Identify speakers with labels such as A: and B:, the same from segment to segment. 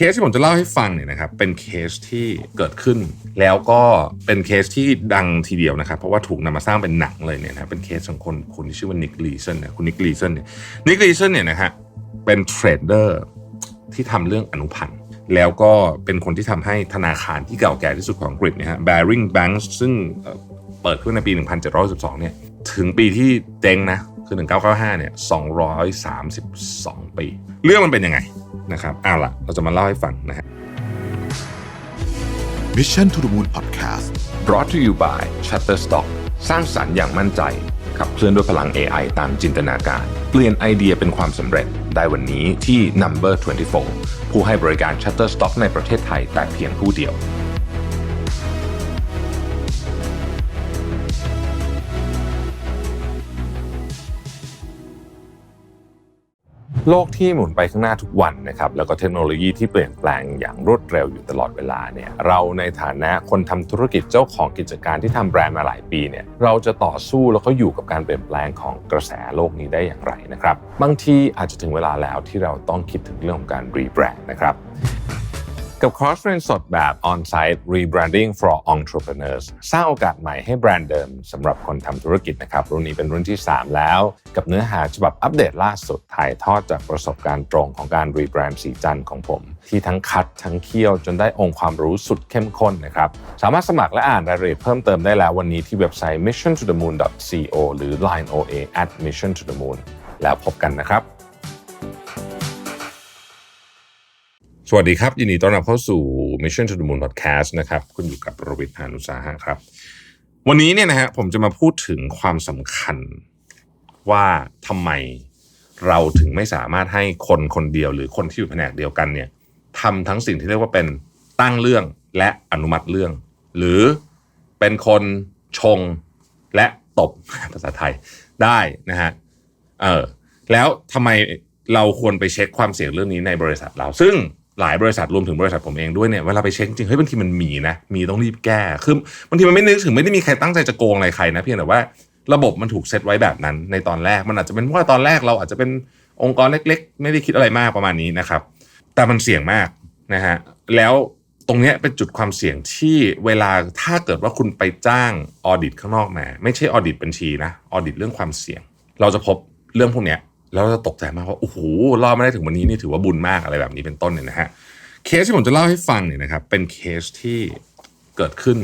A: เคสที่ผมจะเล่าให้ฟังเนี่ยนะครับเป็นเคสที่เกิดขึ้น แล้วก็เป็นเคสที่ดังทีเดียวนะครับ เพราะว่าถูกนำมาสร้างเป็นหนังเลยเนี่ยนะเป็นเคสของคนคนที่ชื่อว่านิกลีเซนเนี่ยคุณนิกลีเซนเนี่ยนิกลีเซนเนี่ยนะฮะเป็นเทรดเดอร์ที่ทำเรื่องอนุพันธ์แล้วก็เป็นคนที่ทำให้ธนาคารที่เก่าแก่ที่สุดของอังกฤษเนี่ยฮะ Baring Bank ซึ่งเปิดขึ้นในปี 1712 เนี่ยถึงปีที่เจ๊งนะคือ 1995 เนี่ย 232 ปี เรื่องมันเป็นยังไงนะครับเอาล่ะ เราจะมาเล่าให้ฟังนะฮะ
B: Mission to the Moon Podcast
C: brought to you by Shutterstock สร้างสรรค์อย่างมั่นใจ ขับเคลื่อนด้วยพลัง AI ตามจินตนาการ เปลี่ยนไอเดียเป็นความสำเร็จได้วันนี้ที่ Number 24 ผู้ให้บริการ Shutterstock ในประเทศไทยแต่เพียงผู้เดียว โลกที่หมุนไปข้างหน้าทุกวันนะครับแล้วก็เทคโนโลยีที่เปลี่ยนแปลงอย่างรวดเร็วอยู่ตลอดเวลาเนี่ยเราในฐานะคนทำธุรกิจเจ้าของกิจการที่ทำแบรนด์มาหลายปีเนี่ยเราจะต่อสู้แล้วก็อยู่กับการเปลี่ยนแปลงของกระแสโลกนี้ได้อย่างไรนะครับบางทีอาจจะถึงเวลาแล้วที่เราต้องคิดถึงเรื่องของการรีแบรนด์นะครับ กับคอร์สเรียนสดแบบ On-site Rebranding for Entrepreneurs สร้างโอกาสใหม่ให้แบรนด์เดิมสำหรับคนทำธุรกิจนะครับ รุ่นนี้เป็นรุ่นที่ 3 แล้ว กับเนื้อหาฉบับอัปเดตล่าสุดถ่ายทอดจากประสบการณ์ตรงของการรีแบรนด์สีจันของผม ที่ทั้งคัดทั้งเคี่ยวจนได้องค์ความรู้สุดเข้มข้นนะครับ สามารถสมัครและอ่านรายละเอียดเพิ่มเติมได้แล้ววันนี้ที่เว็บไซต์ mission to the moon co หรือ line oa at mission to the moon แล้วพบกันนะครับ
A: สวัสดีครับ ยินดีต้อนรับเข้าสู่ Mission to the Moon Podcast นะครับ คุณอยู่กับประวิทยานุสาหะครับ วันนี้เนี่ยนะฮะผมจะมาพูดถึงความสำคัญว่าทำไมเราถึงไม่สามารถให้คนคนเดียวหรือคนที่อยู่แผนกเดียวกันเนี่ยทำทั้งสิ่งที่เรียกว่าเป็นตั้งเรื่องและอนุมัติเรื่อง หรือเป็นคนชงและตบภาษาไทยได้นะฮะเออแล้วทำไมเราควรไปเช็คความเสี่ยงเรื่องนี้ในบริษัทเรา ซึ่ง หลายบริษัทรวมถึงบริษัทผมเองด้วยเนี่ยเวลาไปเช็คจริงเฮ้ยบางทีมันมีนะมีต้องรีบแก้คือบางทีมันไม่นึกถึงไม่ได้มีใครตั้งใจจะโกงอะไรใครนะเพียงแต่ว่าระบบมันถูกเซตไว้แบบนั้นในตอนแรกมันอาจจะเป็นเพราะว่าตอนแรกเราอาจจะเป็นองค์กรเล็ก ๆ ไม่ได้คิดอะไรมากประมาณนี้นะครับ แต่มันเสี่ยงมากนะฮะแล้วตรงนี้เป็นจุดความเสี่ยงที่เวลาถ้าเกิดว่าคุณไปจ้างออดิตข้างนอกมา ไม่ใช่ออดิตบัญชีนะออดิตเรื่องความเสี่ยง เราจะพบเรื่องพวกนี้ แล้วจะตกใจมากว่าโอ้โหรอดมาได้ถึงวันนี้นี่ถือว่าบุญมากอะไรแบบนี้เป็นต้นเนี่ยนะฮะเคสที่ผมจะเล่าให้ฟังเนี่ยนะครับ เป็นเคสที่เกิดขึ้น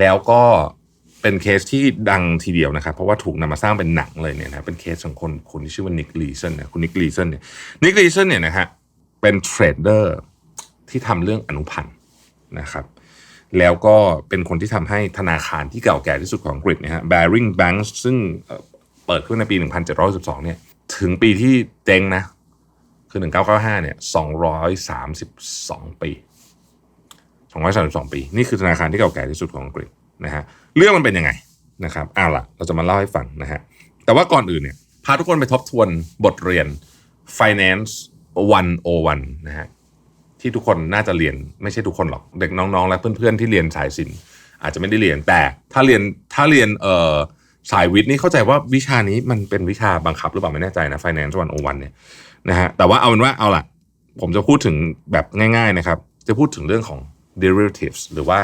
A: แล้วก็เป็นเคสที่ดังทีเดียวนะครับ เพราะว่าถูกนำมาสร้างเป็นหนังเลยเนี่ยนะเป็นเคสของคนคนที่ชื่อว่านิกลีเซนเนี่ยคุณนิกลีเซนเนี่ยนิกลีเซนเนี่ยนะฮะเป็นเทรดเดอร์ที่ทำเรื่องอนุพันธ์นะครับแล้วก็เป็นคนที่ทำให้ธนาคารที่เก่าแก่ที่สุดของอังกฤษนะฮะ Baring Bank ซึ่งเอ่อเปิดขึ้นในปี 1712 เนี่ย ถึงปีที่เจ๊งนะ คือ1995เนี่ย232ปี232ปี นี่คือธนาคารที่เก่าแก่ที่สุดของอังกฤษนะฮะเรื่องมันเป็นยังไงนะครับเอาล่ะ เราจะมาเล่าให้ฟังนะฮะแต่ว่าก่อนอื่นเนี่ยพาทุกคนไปทบทวนบทเรียน Finance 101นะฮะที่ทุกคนน่าจะเรียนไม่ใช่ทุกคนหรอก เด็กน้องๆ และเพื่อนๆ ที่เรียนสายศิลป์อาจจะไม่ได้เรียนแต่ถ้าเรียนถ้าเรียนเอ่อ สายวิทย์นี่เข้าใจว่าวิชานี้มันเป็นวิชาบังคับหรือเปล่าไม่แน่ใจนะ Finance 101เนี่ยนะฮะแต่ว่าเอาเป็นว่าเอาล่ะ ผมจะพูดถึงแบบง่ายๆนะครับ จะพูดถึงเรื่องของ derivatives หรือว่า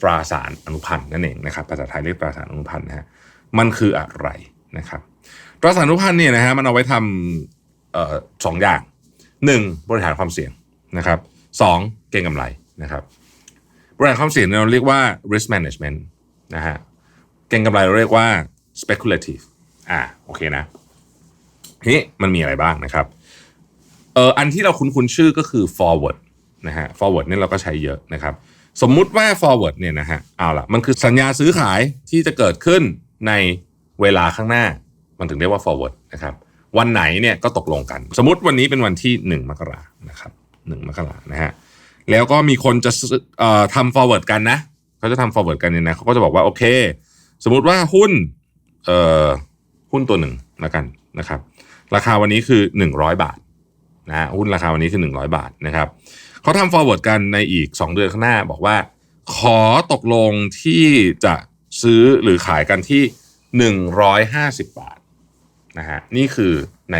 A: ตราสารอนุพันธ์นั่นเองนะครับภาษาไทยเรียกตราสารอนุพันธ์นะฮะมันคืออะไรนะครับตราสารอนุพันธ์เนี่ยนะฮะมันเอาไว้ทำออสองอย่างหนึ่งบริหารความเสี่ยงนะครับสองเก็งกำไรนะครับบริหารความเสี่ยงเราเรียกว่า risk management นะฮะเก็งกำไรเราเรียกว่า speculative อ่าโอเคนะทีนี้มันมีอะไรบ้างนะครับเอออันที่เราคุ้นๆชื่อก็คือ forward นะฮะ forward เนี่ยเราก็ใช้เยอะนะครับ สมมุติว่า forward เนี่ยนะฮะเอาละมันคือสัญญาซื้อขายที่จะเกิดขึ้นในเวลาข้างหน้า มันถึงเรียกว่า forward นะครับ วันไหนเนี่ยก็ตกลงกัน สมมติวันนี้เป็นวันที่ 1 มกรานะครับ1มกรานะฮะแล้วก็มีคนจะเอ่อทำ forward กันนะ เขาจะทำ forward กันเนี่ยนะเขาก็จะบอกว่าโอเค สมมติว่าหุ้น หุ้นตัวหนึ่งแล้วกันนะครับ ราคาวันนี้คือ 100 บาทนะฮะหุ้นราคาวันนี้คือ 100 บาทนะครับเขาทำ forward กันในอีก 2 เดือนข้างหน้าบอกว่า ขอตกลงที่จะซื้อหรือขายกันที่ 150 บาทนะฮะนี่คือใน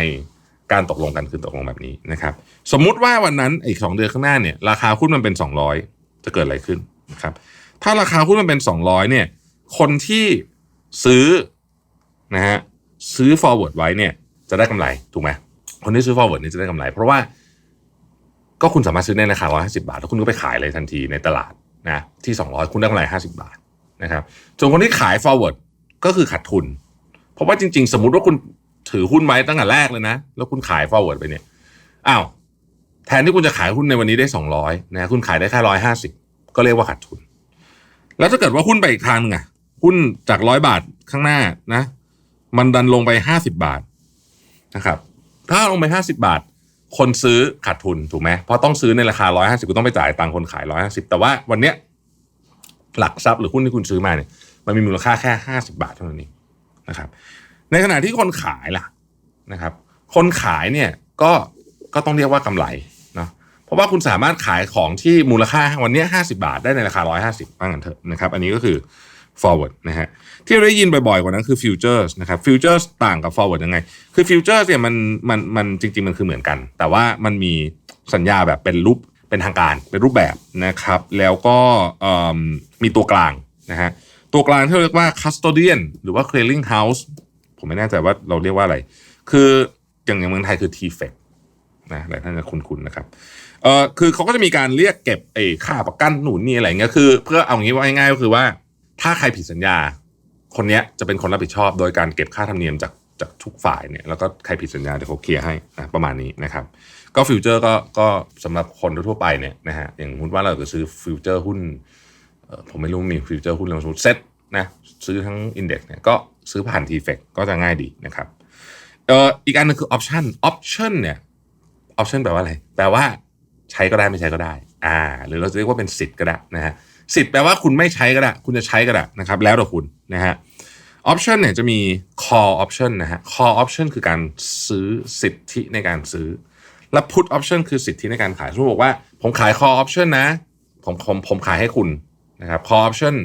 A: การตกลงกันคือตกลงแบบนี้นะครับ สมมุติว่าวันนั้นอีกสองเดือนข้างหน้าเนี่ยราคาหุ้นมันเป็น 200 จะเกิดอะไรขึ้นนะครับ ถ้าราคาหุ้นมันเป็น 200เนี่ยคนที่ซื้อ นะฮะซื้อ forward ไว้เนี่ยจะได้กำไรถูกไหมคนที่ซื้อ forward นี่จะได้กำไร เพราะว่าก็คุณสามารถซื้อในราคา 150 บาท แล้วคุณก็ไปขายเลยทันทีในตลาดนะที่ 200 คุณได้กำไร 50 บาทนะครับส่วนคนที่ขาย forward ก็คือขาดทุน เพราะว่าจริง ๆ สมมุติว่าคุณถือหุ้นไว้ตั้งแต่แรกเลยนะ แล้วคุณขาย forward ไปเนี่ยอ้าวแทนที่คุณจะขายหุ้นในวันนี้ได้ 200นะคุณขายได้แค่150 ก็เรียกว่าขาดทุน แล้วถ้าเกิดว่าหุ้นไปอีกทางหนึงอะหุ้นจากร้อยบาทข้างหน้านะ มันดันลงไปห้าสิบาทนะครับ ถ้าลงไปห้าสิบาท คนซื้อขาดทุนถูกไหมเพราะต้องซื้อในราคาร้อยห้าสิบคุณต้องไปจ่ายตังคนขายร้อยห้าสิบแต่ว่าวันเนี้ยหลักทรัพย์หรือหุ้นที่คุณซื้อมาเนี่ยมันมีมูลค่าแค่ห้าสิบาทเท่านั้นเองนะครับ ในขณะที่คนขายล่ะนะครับ คนขายเนี่ยก็ก็ต้องเรียกว่ากำไรเนาะเพราะว่าคุณสามารถขายของที่มูลค่าวันนี้ห้าสิบาทได้ในราคาร้อยห้าสิบว่างั้นเถอะนะครับ อันนี้ก็คือ forward นะฮะที่เราได้ยินบ่อยๆกว่านั้นคือ futures นะครับ futures ต่างกับ forward ยังไง คือ futures เนี่ยมันมันมันจริง ๆ มันคือเหมือนกัน แต่ว่ามันมีสัญญาแบบเป็นรูปเป็นทางการเป็นรูปแบบนะครับ แล้วก็มีตัวกลางนะฮะตัวกลางที่เรียกว่า custodian หรือว่า clearing house ผมไม่แน่ใจว่าเราเรียกว่าอะไร คืออย่างอย่างเมืองไทยคือ TFEC นะหลายท่านจะคุ้นๆนะครับเออคือเขาก็จะมีการเรียกเก็บไอ้ค่าประกันหนุนนี่อะไรเงี้ยคือ เพื่อเอางี้ว่าง่ายๆก็คือว่า ถ้าใครผิดสัญญา คนเนี้ยจะเป็นคนรับผิดชอบโดยการเก็บค่าธรรมเนียมจากจากทุกฝ่ายเนี่ยแล้วก็ใครผิดสัญญาเดี๋ยวเขาเคลียร์ให้นะประมาณนี้นะครับ ก็ฟิวเจอร์ก็ก็สำหรับคนทั่วไปเนี่ยนะฮะอย่างมมติว่าเราจะซื้อฟิวเจอร์หุ้นผมไม่รู้มีฟิวเจอร์หุ้นอะไรสมมติเซ็ตนะซื้อทั้งอินเด็กซ์เนี่ยก็ซื้อผ่านทีเฟกก็จะง่ายดีนะครับเอ่ออีกอันหนึงคือออปชันออปชันเนี่ยออปชันแปลว่าอะไร แปลว่าใช้ก็ได้ไม่ใช้ก็ได้อ่าหรือเราจะเรียกว่าเป็นสิทธิ์ก็ได้นะฮะ สิทธิ์แปลว่าคุณไม่ใช้ก็ได้คุณจะใช้ก็ได้นะครับ แล้วแต่คุณนะฮะ option เนี่ยจะมี call option นะฮะ call option คือการซื้อสิทธิในการซื้อ และ put option คือสิทธิในการขายสมมติบอกว่าผมขาย call option นะ ผมผมผมขายให้คุณนะครับ call option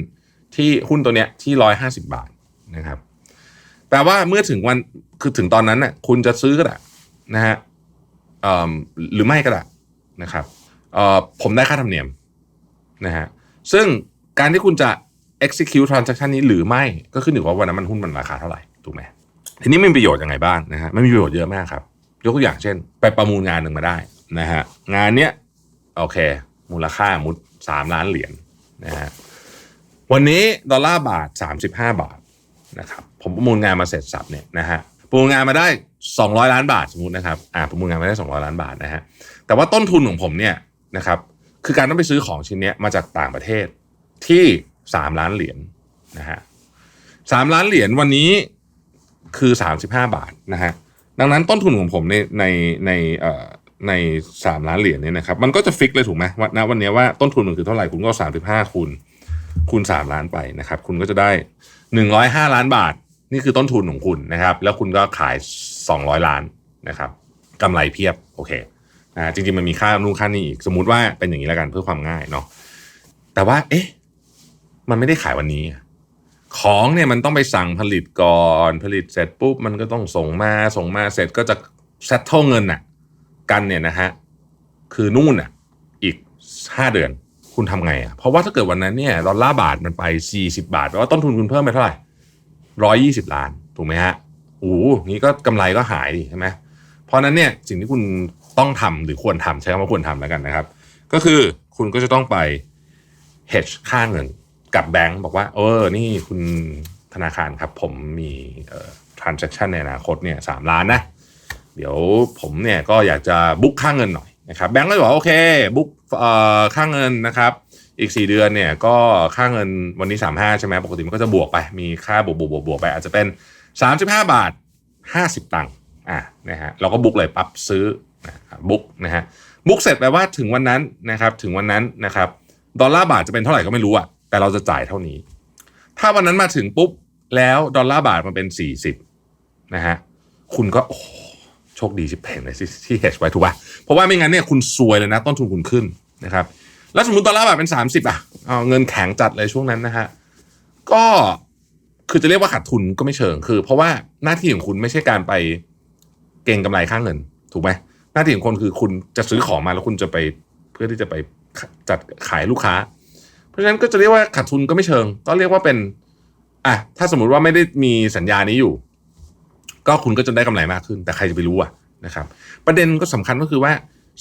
A: ที่หุ้นตัวเนี้ยที่ร้อยห้าสิบาทนะครับแปลว่าเมื่อถึงวันคือถึงตอนนั้นน่ะคุณจะซื้อก็ได้นะฮะเอิ่มหรือไม่ก็ได้นะครับเออผมได้ค่าธรรมเนียมนะฮะ ซึ่งการที่คุณจะ execute transaction นี้หรือไม่ก็ขึ้นอยู่กับวันนั้นมันหุ้นมันราคาเท่าไหร่ถูกไหมทีนี้มันมีประโยชน์ยังไงบ้างนะฮะไมันมีประโยชน์เยอะมากครับ ยกตัวอย่างเช่น ไปประมูลงานหนึ่งมาได้นะฮะงานเนี้ยโอเค มูลค่ามุดสามล้านเหรียญนะฮะวันนี้ดอลลาร์บาท 35 บาทนะครับผมประมูลงานมาเสร็จสับเนี่ยนะฮะประมูลงานมาได้ 200 ล้านบาทสมมตินะครับอ่าประมูลงานมาได้ 200 ล้านบาทนะฮะแต่ว่าต้นทุนของผมเนี่ยนะครับ คือการต้องไปซื้อของชิ้นนี้มาจากต่างประเทศที่สามล้านเหรียญนะฮะสามล้านเหรียญวันนี้คือสามสิบห้าบาทนะฮะดังนั้นต้นทุนของผมในในในเอ่อในสามล้านเหรียญเนี่ยนะครับมันก็จะฟิกเลยถูกไหมว่าณวันนี้ว่าต้นทุนมันคือเท่าไหร่คุณก็สามสิบห้าคูณคูณสามล้านไปนะครับ คุณก็จะได้หนึ่งร้อยห้าล้านบาท นี่คือต้นทุนของคุณนะครับ แล้วคุณก็ขายสองร้อยล้านนะครับกำไรเพียบโอเค อ่าจริงๆมันมีค่านู่นค่านี่อีก สมมุติว่าเป็นอย่างนี้แล้วกันเพื่อความง่ายเนาะแต่ว่า เอ๊ะ มันไม่ได้ขายวันนี้ ของเนี่ยมันต้องไปสั่งผลิตก่อนผลิตเสร็จปุ๊บมันก็ต้องส่งมาส่งมาเสร็จก็จะเซ็ตเท่าเงินน่ะ กันเนี่ยนะฮะคือนู่นน่ะ อีกห้าเดือนคุณทำไงอะ เพราะว่าถ้าเกิดวันนั้นเนี่ยดอลลาร์บาทมันไปสี่สิบาทแปลว่าต้นทุนคุณเพิ่มไปเท่าไหร่ร้อยี่สิบล้าน ถูกไหมฮะโอ้โหงี้ก็กำไรก็หายดิใช่ไหมเพราะนั้นเนี่ยสิ่งที่คุณ ต้องทำหรือควรทำใช้คำว่าควรทำแล้วกันนะครับ ก็คือคุณก็จะต้องไป hedge ค่าเงินกับแบงก์บอกว่าเออนี่คุณธนาคารครับ ผมมีเอ่อ transaction ในอนาคตเนี่ยสามล้านนะ เดี๋ยวผมเนี่ยก็อยากจะบุ๊กค่าเงินหน่อยนะครับแบงก์ก็จะบอกโอเคบุ๊กเอ่อค่าเงินนะครับ อีก 4 เดือนเนี่ยก็ค่าเงินวันนี้ 35 ใช่ไหมปกติมันก็จะบวกไป มีค่าบวกบวกบวกบวกไป อาจจะเป็น 35 บาท 50 ตังค์อะนะฮะเราก็บุ๊กเลยปั๊บซื้อ บุ๊กนะฮะบุ๊กเสร็จแปลว่าถึงวันนั้นนะครับถึงวันนั้นนะครับดอลลาร์บาทจะเป็นเท่าไหร่ก็ไม่รู้อะแต่เราจะจ่ายเท่านี้ ถ้าวันนั้นมาถึงปุ๊บแล้วดอลลาร์บาทมันเป็น40นะฮะคุณก็โอ้โชคดีชิบเพ่งเลยที่ที่ hedge ไว้ถูกป่ะเพราะว่าไม่งั้นเนี่ยคุณซวยเลยนะ ต้นทุนคุณขึ้นนะครับแล้วสมมติดอลลาร์บาทเป็น30อะเอาเงินแข็งจัดเลยช่วงนั้นนะฮะก็คือจะเรียกว่าขาดทุนก็ไม่เชิงคือ เพราะว่าหน้าที่ของคุณไม่ใช่การไปเก่งกำไรค่างเงิน ถูกไหม หน้าที่ของคนคือคุณจะซื้อของมาแล้วคุณจะไปเพื่อที่จะไปจัดขายลูกค้า เพราะฉะนั้นก็จะเรียกว่าขาดทุนก็ไม่เชิง ก็เรียกว่าเป็นอะถ้าสมมติว่าไม่ได้มีสัญญานี้อยู่ ก็คุณก็จะได้กำไรมากขึ้น แต่ใครจะไปรู้อะนะครับ ประเด็นก็สำคัญก็คือว่า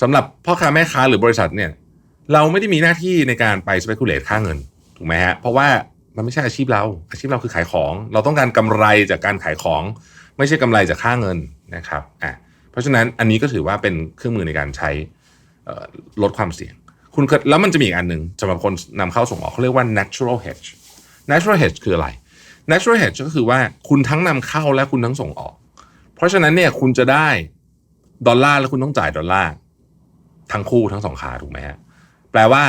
A: สำหรับพ่อค้าแม่ค้าหรือบริษัทเนี่ย เราไม่ได้มีหน้าที่ในการไป speculate ค่าเงินถูกไหมฮะเพราะว่ามันไม่ใช่อาชีพเรา อาชีพเราคือขายของ เราต้องการกำไรจากการขายของ ไม่ใช่กำไรจากค่าเงินนะครับอะ เพราะฉะนั้นอันนี้ก็ถือว่าเป็นเครื่องมือในการใช้ลดความเสี่ยง คุณแล้วมันจะมีอีกอันหนึ่งสำหรับคนนำเข้าส่งออกเขาเรียกว่า natural hedge natural hedge คืออะไร natural hedge ก็คือว่าคุณทั้งนำเข้าและคุณทั้งส่งออก เพราะฉะนั้นเนี่ยคุณจะได้ดอลลาร์แล้วคุณต้องจ่ายดอลลาร์ทั้งคู่ทั้งสองขาถูกไหมฮะแปลว่า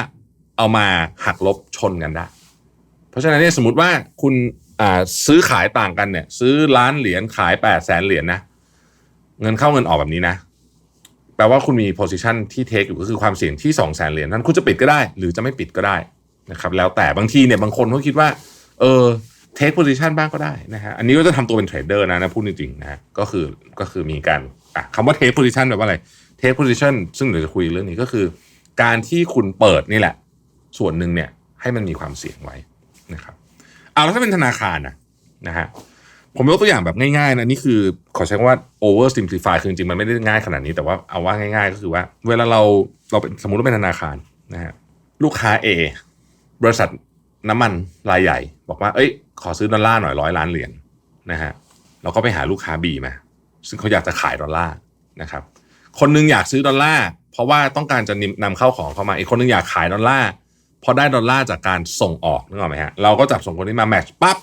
A: เอามาหักลบชนกันได้ เพราะฉะนั้นเนี่ยสมมติว่าคุณซื้อขายต่างกันเนี่ยซื้อล้านเหรียญขายแปดแสนเหรียญนะ เงินเข้าเงินออกแบบนี้นะ แปลว่าคุณมี position ที่เทคอยู่ก็คือความเสี่ยงที่2องแสนเหรียญนั้นคุณจะปิดก็ได้ หรือจะไม่ปิดก็ได้นะครับ แล้วแต่บางทีเนี่ยบางคนเขาคิดว่า เออเทค position บ้างก็ได้นะฮะอันนี้ก็จะทำตัวเป็นเทรดเดอร์นะนะพูดจริงๆนะก็คือก็คือมีการอะคำว่า take position แปลว่าอะไร take position ซึ่งเดี๋ยวจะคุยเรื่องนี้ก็คือ การที่คุณเปิดนี่แหละ ส่วนหนึ่งเนี่ยให้มันมีความเสี่ยงไว้นะครับเอาแล้วถ้าเป็นธนาคารนะนะฮะ ผมยกตัวอย่างแบบง่ายๆนะนี่คือขอใช้คำว่า over simplify คือจริงๆมันไม่ได้ง่ายขนาดนี้แต่ว่าเอาว่าง่าย ๆ ก็คือว่า เวลาเราเราเป็นสมมติว่าเป็นธนาคารนะฮะลูกค้า A บริษัทน้ำมันรายใหญ่ บอกว่า เอ้ย ขอซื้อดอลลาร์หน่อยร้อยล้านเหรียญนะฮะเราก็ไปหาลูกค้า B มา ซึ่งเขาอยากจะขายดอลลาร์นะครับ คนหนึงอยากซื้อดอลลาร์เพราะว่าต้องการจะนำเข้าของเข้ามาอีกคนหนึงอยากขายดอลลาร์พอได้ดอลลาร์จากการส่งออกนึกออกไหมฮะเราก็จับส่งคนนี้มาแมทช์ปั๊บ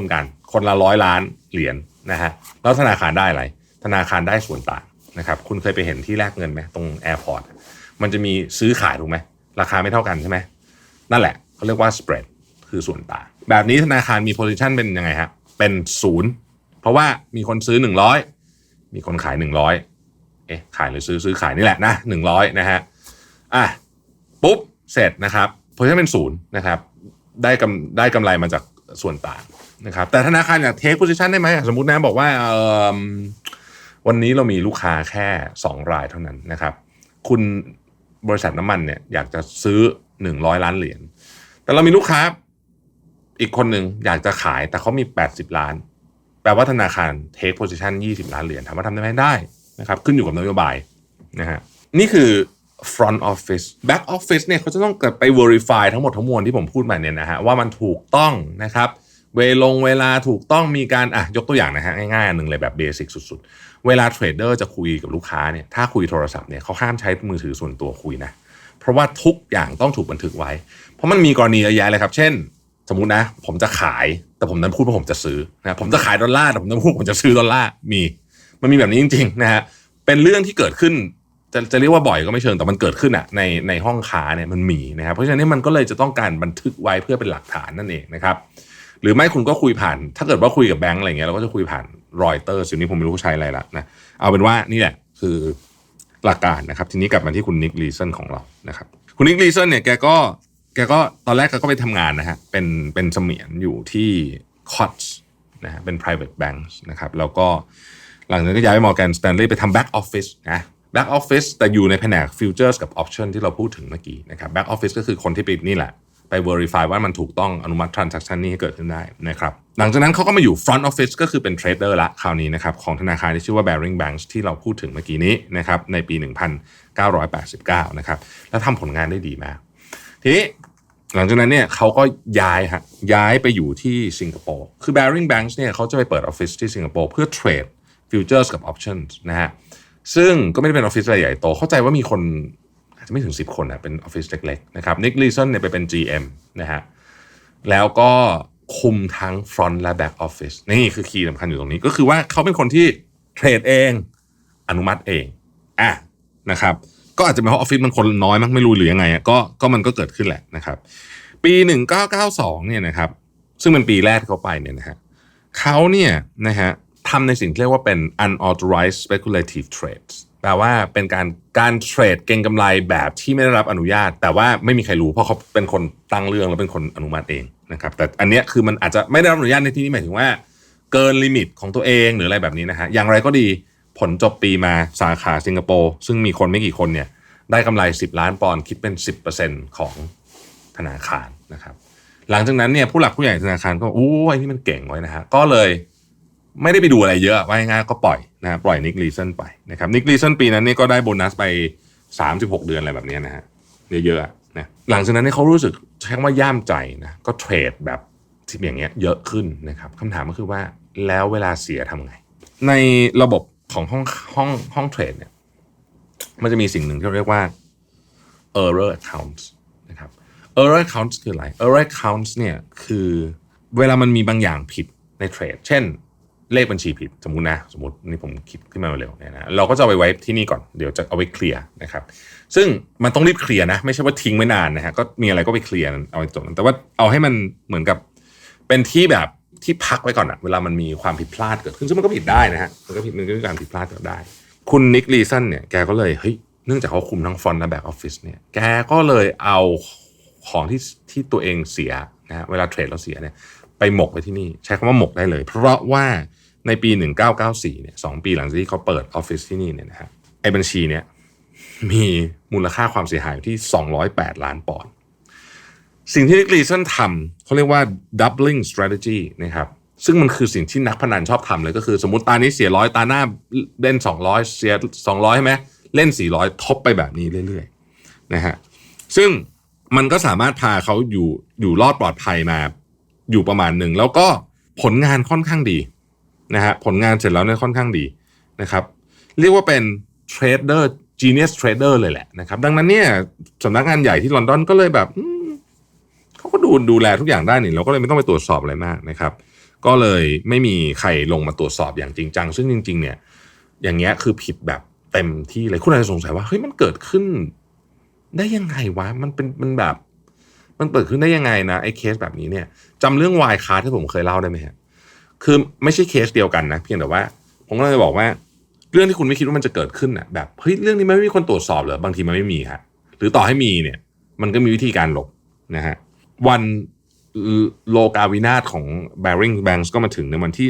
A: นกัน คนละร้อยล้านเหรียญนะฮะแล้วธนาคารได้อะไรธนาคารได้ส่วนต่างนะครับ คุณเคยไปเห็นที่แลกเงินไหมตรงแอร์พอร์ตมันจะมีซื้อขายถูกไหมราคาไม่เท่ากันใช่ไหมนั่นแหละเขาเรียกว่า spread คือส่วนต่าง แบบนี้ธนาคารมี position เป็นยังไงฮะเป็นศูนย์เพราะว่ามีคนซื้อ 100 มีคนขาย 100เอ๊ะขายหรือซื้อซื้อขายนี่แหละนะหนึ่งร้อยนะฮะอะปุ๊บเสร็จนะครับเพราะฉะนั้นเป็นศูนย์นะครับได้กำได้กำไรมาจาก ส่วนต่างนะครับ แต่ธนาคารอยากเทคโพซิชันได้ไหมสมมตินะบอกว่าวันนี้เรามีลูกค้าแค่สองรายเท่านั้นนะครับ คุณบริษัทน้ำมันเนี่ยอยากจะซื้อหนึ่งร้อยล้านเหรียญแต่เรามีลูกค้าอีกคนหนึ่งอยากจะขายแต่เขามีแปดสิบล้าน แปลว่าธนาคาร take position 20 ล้านเหรียญถามว่าทำได้ไหมได้นะครับ ขึ้นอยู่กับนโยบายนะฮะนี่คือ front office back office เนี่ยเขาจะต้องไป verify ทั้งหมดทั้งมวลที่ผมพูดมาเนี่ยนะฮะว่ามันถูกต้องนะครับ เวลงเวลาถูกต้องมีการอะยกตัวอย่างนะฮะง่ายๆหนึ่งเลยแบบเบสิกสุดๆ เวลาเทรดเดอร์จะคุยกับลูกค้าเนี่ยถ้าคุยโทรศัพท์เนี่ยเขาห้ามใช้มือถือส่วนตัวคุยนะเพราะว่าทุกอย่างต้องถูกบันทึกไว้ เพราะมันมีกรณีเยอะแยะเลยครับ เช่น สมมุตินะ ผมจะขายแต่ผมนั้นพูดว่าผมจะซื้อนะผมจะขายดอลลาร์แต่ผมนั้นพูดผมจะซื้อดอลลาร์มี มันมีแบบนี้จริงๆนะฮะเป็นเรื่องที่เกิดขึ้น จะจะเรียกว่าบ่อยก็ไม่เชิงแต่มันเกิดขึ้นอะในในห้องค้าเนี่ยมันมีนะครับ เพราะฉะนั้นมันก็เลยจะต้องการบันทึกไว้เพื่อเป็นหลักฐานนั่นเองนะครับ หรือไม่คุณก็คุยผ่าน ถ้าเกิดว่าคุยกับแบงก์อะไรเงี้ยเราก็จะคุยผ่านรอยเตอร์สิ่งนี้ผมไม่รู้ใช้อะไรละนะเอาเป็นว่านี่แหละคือหลักการนะครับ ทีนี้กลับมาที่คุณนิกลีเซนของเรานะครับ คุณนิกลีเซนเนี่ยแกก็แกก็ตอนแรกแกก็ไปทำงานนะฮะเป็นเป็นเสมียนอยู่ที่คอตส์นะฮะเป็น private banks นะครับแล้วก็หลังจากนั้นก็ย้ายไปมอร์แกนสแตนลีย์ไปทำ back office นะ back office แต่อยู่ในแผนก futures กับ option ที่เราพูดถึงเมื่อกี้นะครับ back office ก็คือคนที่ไปนี่แหละ ไป verify ว่ามันถูกต้องอนุมัติ transaction นี้ให้เกิดขึ้นได้นะครับหลังจากนั้นเขาก็มาอยู่ front office ก็คือเป็น trader ละคราวนี้นะครับของธนาคารที่ชื่อว่า Baring Banks ที่เราพูดถึงเมื่อกี้นี้นะครับในปี 1989 นะครับแล้วทำผลงานได้ดีมาก ทีนี้หลังจากนั้นเนี่ยเขาก็ย้ายฮะย้ายไปอยู่ที่สิงคโปร์คือ Baring Banks เนี่ยเขาจะไปเปิดออฟฟิศที่สิงคโปร์เพื่อเทรด futures กับ options นะฮะ ซึ่งก็ไม่ได้เป็นออฟฟิศอะไรใหญ่โต เข้าใจว่ามีคนอาจจะไม่ถึง 10 คนนะเป็นออฟฟิศเล็กๆนะครับนิกลีสันเนี่ยไปเป็น GM นะฮะแล้วก็คุมทั้ง front และ back office นี่คือคีย์สำคัญอยู่ตรงนี้ ก็คือว่าเขาเป็นคนที่เทรดเองอนุมัติเองอะนะครับก็อาจจะเป็นเพราะออฟฟิศมันคนน้อยมั้งไม่รู้หรือยังไงอะก็ก็มันก็เกิดขึ้นแหละนะครับ ปี 1992เนี่ยนะครับซึ่งเป็นปีแรกที่เขาไปเนี่ยนะฮะเขาเนี่ยนะฮะ ทำในสิ่งที่เรียกว่าเป็น unauthorized speculative trades แปลว่าเป็นการการเทรดเก็งกำไรแบบที่ไม่ได้รับอนุญาต แต่ว่าไม่มีใครรู้เพราะเขาเป็นคนตั้งเรื่องแล้วเป็นคนอนุมัติเองนะครับแต่อันนี้คือมันอาจจะไม่ได้รับอนุญาตในที่นี้หมายถึงว่า เกินลิมิตของตัวเองหรืออะไรแบบนี้นะฮะอย่างไรก็ดีผลจบปีมาสาขาสิงคโปร์ซึ่งมีคนไม่กี่คนเนี่ยได้กำไร 10 ล้านปอนด์คิดเป็น 10%ของธนาคารนะครับหลังจากนั้นเนี่ยผู้หลักผู้ใหญ่ธนาคารก็โอ้ยนี่มันเก่งไว้นะฮะก็เลย ไม่ได้ไปดูอะไรเยอะว่าง่ายๆก็ปล่อยนะปล่อยนิกลีสันไปนะครับนิกลีสันปีนั้นนี่ก็ได้โบนัสไป 36 เดือนอะไรแบบนี้นะฮะเยอะๆนะหลังจากนั้นเนี่เขารู้สึกใช้คำว่าย่ามใจนะก็เทรดแบบที่อย่างเงี้ยเยอะขึ้นนะครับคำถามก็คือว่าแล้วเวลาเสียทำไง ในระบบของห้องห้องห้องเทรดเนี่ยมันจะมีสิ่งหนึ่งที่เรียกว่า error accounts นะครับ error accounts คืออะไร error accounts เนี่ยคือเวลามันมีบางอย่างผิดในเทรด เช่น เลขบัญชีผิดสมมุตินะ สมมตินี่ผมคิดขึ้นมาเร็วเนี่ยนะเราก็จะเอาไปไว้ที่นี่ก่อนเดี๋ยวจะเอาไปเคลียร์นะครับ ซึ่งมันต้องรีบเคลียร์นะ ไม่ใช่ว่าทิ้งไว้นานนะฮะก็มีอะไรก็ไปเคลียร์เอาไปจบแต่ว่าเอาให้มันเหมือนกับเป็นที่แบบที่พักไว้ก่อนอะเวลามันมีความผิดพลาดเกิดขึ้นซึ่งมันก็ผิดได้นะฮะมันก็ผิดมันก็มีการผิดพลาดเกิดได้ คุณนิกลีสันเนี่ยแกก็เลยเฮ้ยเนื่องจากเขาคุมทั้งฟอนต์และแบ็กออฟฟิศเนี่ยแกก็เลยเอาของที่ที่ตัวเองเสียนะฮะเวลาเทรดแล้วเสียเนี่ยไปหมกไว้ที่นี่ ใช้คำว่าหมกได้เลย เพราะว่า ในปี 1994เนี่ยสองปีหลังจากที่เขาเปิดออฟฟิศที่นี่เนี่ยนะฮะไอ้บัญชีเนี่ยมีมูลค่าความเสียหายอยู่ที่ 208 ล้านปอนด์สิ่งที่นิกลีสันทำเขาเรียกว่า doubling strategy นะครับซึ่งมันคือสิ่งที่นักพนันชอบทำเลยก็คือ สมมติตานี้เสียร้อยตาหน้าเล่น 200 เสีย 200ใช่ไหมเล่น 400 ทบไปแบบนี้เรื่อยๆนะฮะซึ่งมันก็สามารถพาเขาอยู่อยู่รอดปลอดภัยมาอยู่ประมาณหนึ่ง แล้วก็ผลงานค่อนข้างดี นะฮะผลงานเสร็จแล้วเนี่ยค่อนข้างดีนะครับเรียกว่าเป็นเทรดเดอร์ genius trader เลยแหละนะครับดังนั้นเนี่ยสำนักงานใหญ่ที่ลอนดอนก็เลยแบบเขาก็ดูดูแลทุกอย่างได้นี่เราก็เลยไม่ต้องไปตรวจสอบอะไรมากนะครับ ก็เลยไม่มีใครลงมาตรวจสอบอย่างจริงจัง ซึ่งจริง ๆ เนี่ย อย่างเงี้ยคือผิดแบบเต็มที่เลยคุณอาจจะสงสัยว่าเฮ้ยมันเกิดขึ้น ได้ยังไงวะมันเป็นมันแบบ มันเกิดขึ้นได้ยังไงนะไอ้เคสแบบนี้เนี่ยจำเรื่องวายคาร์ที่ผมเคยเล่าได้ไหมฮะ คือไม่ใช่เคสเดียวกันนะเพียงแต่ว่า ผมก็เลยบอกว่า เรื่องที่คุณไม่คิดว่ามันจะเกิดขึ้นน่ะแบบเฮ้ยเรื่องนี้ไม่มีคนตรวจสอบเหรอบางทีมันไม่มีฮะหรือต่อให้มีเนี่ย มันก็มีวิธีการหลบนะฮะวันโลกาวินาศของ b a r i n g Banks ก็มาถึงในวันที่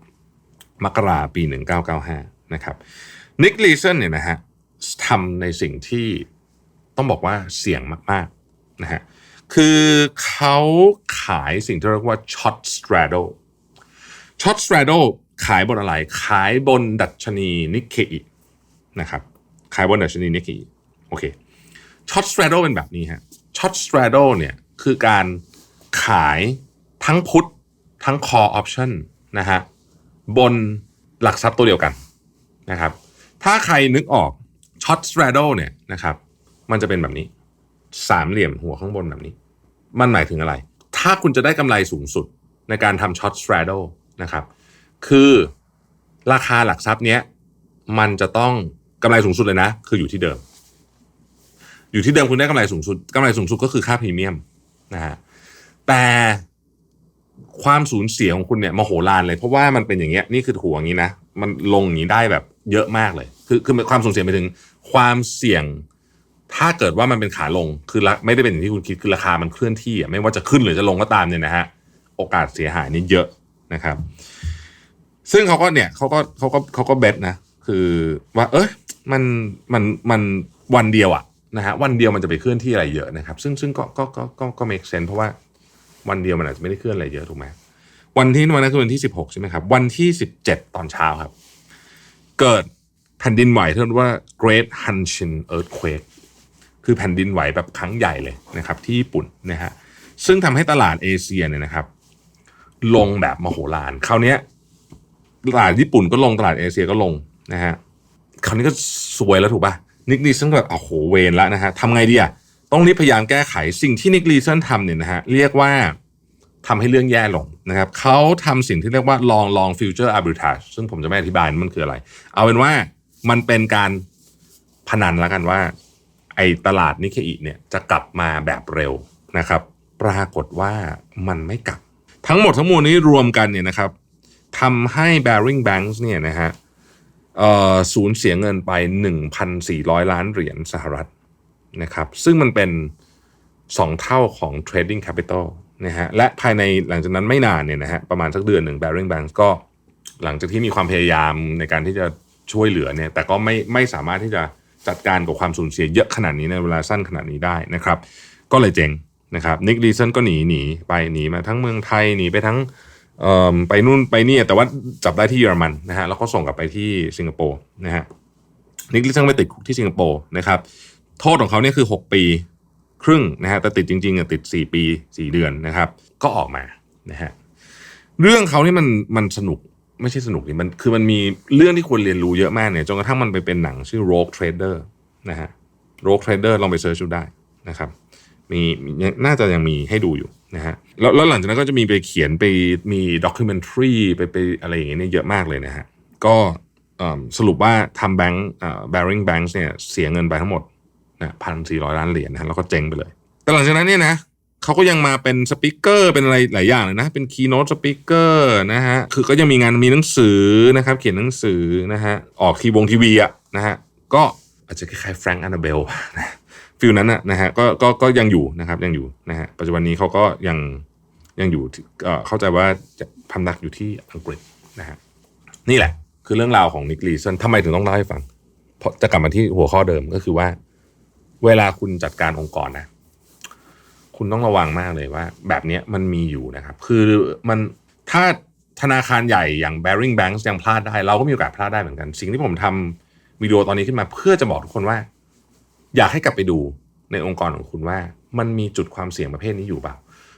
A: 16 มกราปี 1995 นะครับนิกลีสันเนี่ยนะฮะทำในสิ่งที่ต้องบอกว่าเสี่ยงมากๆนะฮะคือเขาขายสิ่งที่เรียกว่า short straddle short straddle ขายบนอะไร ขายบนดัชนีนิกเกอินะครับ ขายบนดัชนีนิกเกอิโอเคช็อตส t ตรโดเป็นแบบนี้ฮะช็อตส t ตรโดเนี่ยคือการขายทั้งพุททั้ง call option นะฮะบนหลักทรัพย์ตัวเดียวกันนะครับ ถ้าใครนึกออกช็อตส t ตรโดเนี่ยนะครับมันจะเป็นแบบนี้สามเหลี่ยมหัวข้างบนแบบนี้ มันหมายถึงอะไร ถ้าคุณจะได้กำไรสูงสุดในการทำช็อตส t ตรโด นะครับ คือราคาหลักทรัพย์เนี้ยมันจะต้องกำไรสูงสุดเลยนะ คืออยู่ที่เดิม อยู่ที่เดิมคุณได้กำไรสูงสุดกำไรสูงสุดก็คือค่าพรีเมียมนะฮะแต่ความสูญเสียของคุณเนี่ยมโหฬารเลย เพราะว่ามันเป็นอย่างเงี้ยนี่คือหัวอย่างนี้นะมันลงอย่างนี้ได้แบบเยอะมากเลย คือคือความสูญเสียไปถึงความเสี่ยง ถ้าเกิดว่ามันเป็นขาลงคือละไม่ได้เป็นอย่างที่คุณคิดคือราคามันเคลื่อนที่อะไม่ว่าจะขึ้นหรือจะลงก็ตามเนี่ยนะฮะโอกาสเสียหายนี่เยอะ นะครับ ซึ่งเขาก็เนี่ยเขาก็เขาก็เขาก็เบสนะ คือว่า เอ้ยมันมันมันวันเดียวอะนะฮะวันเดียวมันจะไปเคลื่อนที่อะไรเยอะนะครับ ซึ่งซึ่งก็ก็ก็ก็ก็ make sense เพราะว่าวันเดียวมันอาจจะไม่ได้เคลื่อนอะไรเยอะถูกไหมวันที่วันนั้นคือวันที่สิบหกใช่ไหมครับ วันที่สิบเจ็ดตอนเช้าครับ เกิดแผ่นดินไหวที่เรียกว่า Great Hanshin Earthquake คือแผ่นดินไหวแบบครั้งใหญ่เลยนะครับ ที่ญี่ปุ่นนะฮะซึ่งทำให้ตลาดเอเชียเนี่ยนะครับ ลงแบบมโหฬารคราวเนี้ยตลาดญี่ปุ่นก็ลงตลาดเอเชียก็ลงนะฮะคราวนี้ก็สวยแล้วถูกป่ะนิกลีสันแบบโอ้โหเวนแล้วนะฮะทำไงดีอะต้องรีบพยายามแก้ไขสิ่งที่นิกลีสันทำเนี่ยนะฮะเรียกว่าทำให้เรื่องแย่ลงนะครับเขาทำสิ่งที่เรียกว่า long long future arbitrage ซึ่งผมจะไม่อธิบายมันคืออะไร เอาเป็นว่ามันเป็นการพนันแล้วกันว่า ไอ้ตลาดนิเคอิเนี่ยจะกลับมาแบบเร็วนะครับ ปรากฏว่ามันไม่กลับ ทั้งหมดทั้งมวลนี้รวมกันเนี่ยนะครับทำให้ Bearing Banks เนี่ยนะฮะเอ่อสูญเสียเงินไป 1,400 ล้านเหรียญสหรัฐนะครับ ซึ่งมันเป็น 2 เท่าของ Trading Capital นะฮะและภายในหลังจากนั้นไม่นานเนี่ยนะฮะประมาณสักเดือนหนึ่ง Bearing Banks ก็หลังจากที่มีความพยายามในการที่จะช่วยเหลือเนี่ยแต่ก็ไม่ไม่สามารถที่จะจัดการกับความสูญเสียเยอะขนาดนี้ในเวลาสั้นขนาดนี้ได้นะครับ ก็เลยเจ๊ง นะครับนิกลีสันก็หนีหนีไปหนีมาทั้งเมืองไทยหนีไปทั้งไปนู่นไปนี่แต่ว่าจับได้ที่เยอรมันนะฮะแล้วก็ส่งกลับไปที่สิงคโปร์นะฮะนิกลีสันไปติดคุกที่สิงคโปร์นะครับโทษของเขาเนี่ยคือ 6 ปีครึ่งนะฮะแต่ติดจริงๆอะติด 4 ปี 4 เดือนนะครับ ก็ออกมานะฮะเรื่องเขานี่มันมันสนุกไม่ใช่สนุกนี่มันคือมันมีเรื่องที่ควรเรียนรู้เยอะมากเนี่ยจนกระทั่งมันไปเป็นหนังชื่อ Rogue Trader นะฮะ Rogue Trader ลองไปเซิร์ชดูได้นะครับ มีน่าจะยังมีให้ดูอยู่นะฮะแล้วแล้วหลังจากนั้นก็จะมีไปเขียนไปมีด็อกิเมนทรีไปไปอะไรอย่างเงี้ยเนี่ยเยอะมากเลยนะฮะก็สรุปว่าทำแบงก์เอ่อ bearing banks เนี่ยเสียเงินไปทั้งหมดนะพันสี่ร้อยล้านเหรียญนะแล้วก็เจ๊งไปเลย แต่หลังจากนั้นเนี่ยนะเขาก็ยังมาเป็นสปิเกอร์เป็นอะไรหลายอย่างเลยนะ เป็นคีย์โน้ตสปิเกอร์นะฮะคือก็ยังมีงานมีหนังสือนะครับ เขียนหนังสือนะฮะออกทีวงทีวีอะนะฮะก็อาจจะคล้ายๆแฟรงก์อันนาเบลนะ ฟิลนั้นนะฮะก็ก็ก็ยังอยู่นะครับยังอยู่นะฮะปัจจุบันนี้เขาก็ยังยังอยู่เอ่อเข้าใจว่าจะพำนักอยู่ที่อังกฤษนะฮะนี่แหละ คือเรื่องราวของนิกลีสันทำไมถึงต้องเล่าให้ฟัง เพราะจะกลับมาที่หัวข้อเดิมก็คือว่า เวลาคุณจัดการองค์กรนะ คุณต้องระวังมากเลยว่า แบบนี้มันมีอยู่นะครับ คือมันถ้าธนาคารใหญ่อย่าง Bearing Banks ยังพลาดได้ เราก็มีโอกาสพลาดได้เหมือนกัน สิ่งที่ผมทำวิดีโอตอนนี้ขึ้นมาเพื่อจะบอกทุกคนว่า อยากให้กลับไปดูในองค์กรของคุณว่า มันมีจุดความเสี่ยงประเภทนี้อยู่เปล่า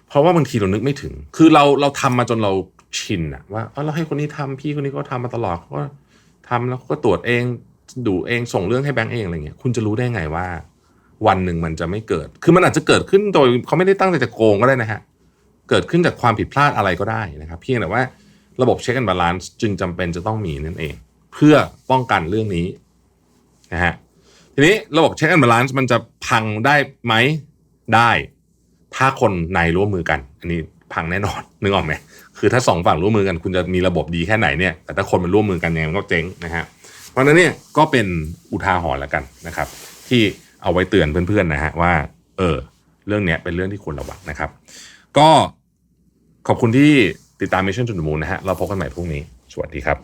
A: เพราะว่าบางทีเรานึกไม่ถึง คือเราเราทำมาจนเราชินอะว่าเอ้าเราให้คนนี้ทำพี่คนนี้ก็ทำมาตลอดเขาก็ทำแล้วก็ตรวจเองดูเองส่งเรื่องให้แบงก์เองอะไรเงี้ยคุณจะรู้ได้ไงว่า วันหนึ่งมันจะไม่เกิด คือมันอาจจะเกิดขึ้นโดยเขาไม่ได้ตั้งใจจะโกงก็ได้นะฮะเกิดขึ้นจากความผิดพลาดอะไรก็ได้นะครับ เพียงแต่ว่าระบบเช็คแอนด์บาลานซ์จึงจำเป็นจะต้องมีนั่นเอง เพื่อป้องกันเรื่องนี้นะฮะ ทีนี้ระบบเช็คแอนด์บาลานซ์มันจะพังได้ไหมได้ ถ้าคนในร่วมมือกัน อันนี้พังแน่นอนนึกออกไหมคือถ้าสองฝั่งร่วมมือกันคุณจะมีระบบดีแค่ไหนเนี่ยแต่ถ้าคนมันร่วมมือกันยังไงมันก็เจ๊งนะฮะเพราะฉะนั้นเนี่ยก็เป็นอุทาหรณ์แล้วกันนะครับ ที่เอาไว้เตือนเพื่อนๆนะฮะว่า เออ เรื่องเนี้ยเป็นเรื่องที่ควรระวังนะครับ ก็ขอบคุณที่ติดตาม Mission to the Moon นะฮะเราพบกันใหม่พรุ่งนี้ สวัสดีครับ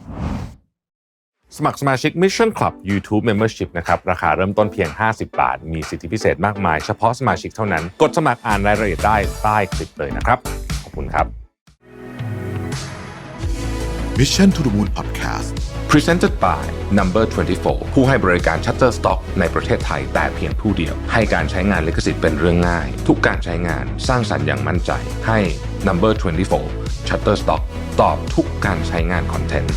C: สมัครสมาชิก Mission Club YouTube Membership นะครับ ราคาเริ่มต้นเพียง 50 บาท มีสิทธิพิเศษมากมาย เฉพาะสมาชิกเท่านั้น กดสมัครอ่านรายละเอียดได้ใต้คลิปเลยนะครับ ขอบคุณครับ
B: Mission to the Moon Podcast
C: Presented by Number 24 ผู้ให้บริการ Shutterstock ในประเทศไทยแต่เพียงผู้เดียว ให้การใช้งานลิขสิทธิ์เป็นเรื่องง่าย ทุกการใช้งานสร้างสรรค์อย่างมั่นใจ ให้ Number 24 Shutterstock ตอบทุกการใช้งานคอนเทนต์